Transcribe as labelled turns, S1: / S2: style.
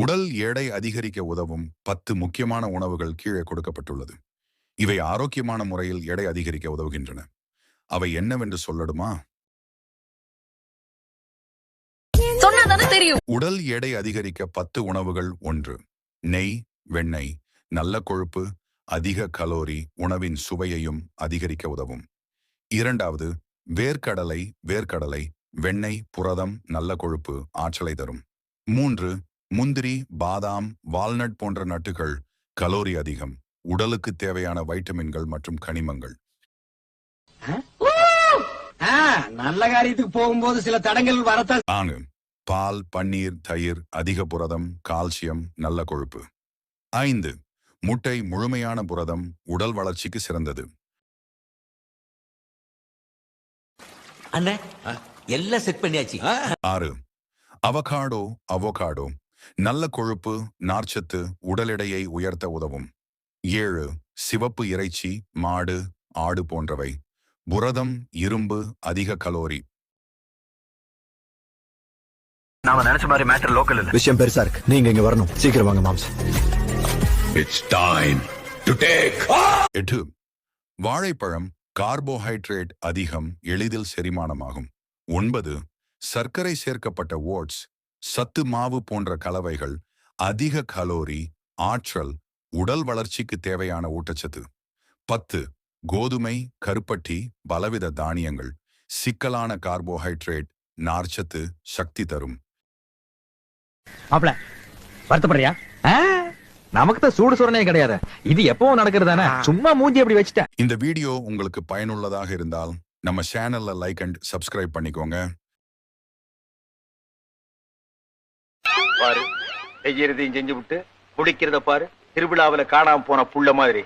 S1: உடல் எடை அதிகரிக்க உதவும் பத்து முக்கியமான உணவுகள் கீழே கொடுக்கப்பட்டுள்ளது. இவை ஆரோக்கியமான முறையில் எடை அதிகரிக்க உதவுகின்றன. அவை என்னவென்று சொல்லடுமா உடல் எடை அதிகரிக்க பத்து உணவுகள் ஒன்று. நெய் வெண்ணெய். நல்ல கொழுப்பு அதிக கலோரி உணவின் சுவையையும் அதிகரிக்க உதவும். இரண்டாவது வேர்க்கடலை வேர்க்கடலை வெண்ணெய் புரதம் நல்ல கொழுப்பு ஆற்றலை தரும். மூன்று முந்திரி பாதாம் வால்நட் போன்ற நட்டுகள் கலோரி அதிகம். உடலுக்கு தேவையான வைட்டமின்கள் மற்றும் கனிமங்கள்.
S2: ஆ, நல்ல காரியத்துக்கு போகும்போது சில தடங்கள் வரத்தான்
S1: பால் பன்னீர் தயிர் அதிக புரதம் கால்சியம் நல்ல கொழுப்பு. ஐந்து. முட்டை முழுமையான புரதம் உடல் வளர்ச்சிக்கு சிறந்தது.
S3: அண்ணே எல்லாம் செட் பண்ணியாச்சு.
S1: ஆறு. Avocado avocado. நல்ல கொழுப்பு நார்ச்சத்து உடல் எடையை உயர்த்த உதவும். ஏழு சிவப்பு இறைச்சி மாடு ஆடு போன்றவை. புரதம் இரும்பு அதிக கலோரி.
S4: நாம நினைச்ச மாதிரி மேட்டர் லோக்கல் இல்ல.
S5: விஷயம் பெருசா இருக்கு. நீங்க இங்க வரணும். சீக்கிரம் வாங்க மாம்ஸ்
S1: எட்டு வாழைப்பழம் கார்போஹைட்ரேட் அதிகம் எளிதில் செரிமானமாகும். ஒன்பது சர்க்கரை சேர்க்கப்பட்ட ஓட்ஸ் சத்து மாவு போன்ற கலவைகள் அதிக கலோரி ஆற்றல் உடல் வளர்ச்சிக்கு தேவையான ஊட்டச்சத்து. பத்து கோதுமை கருப்பட்டி பலவித தானியங்கள் சிக்கலான கார்போஹைட்ரேட் நார்ச்சத்து சக்தி தரும்.
S4: வருத்தப்படுறியா? நமக்கு தான் சூடு சுரணே கிடையாது. இது எப்பவும் நடக்கிறது தானே சும்மா மூஞ்சி அப்படி வச்சுட்டேன்.
S1: இந்த வீடியோ உங்களுக்கு பயனுள்ளதாக இருந்தால் நம்ம சேனல்ல லைக் அண்ட் சப்ஸ்கிரைப் பண்ணிக்கோங்க.
S6: பாரு செய்யறதையும் செஞ்சு விட்டு குடிக்கிறத பாரு திருவிழாவுல காணாம போன புள்ள மாதிரி.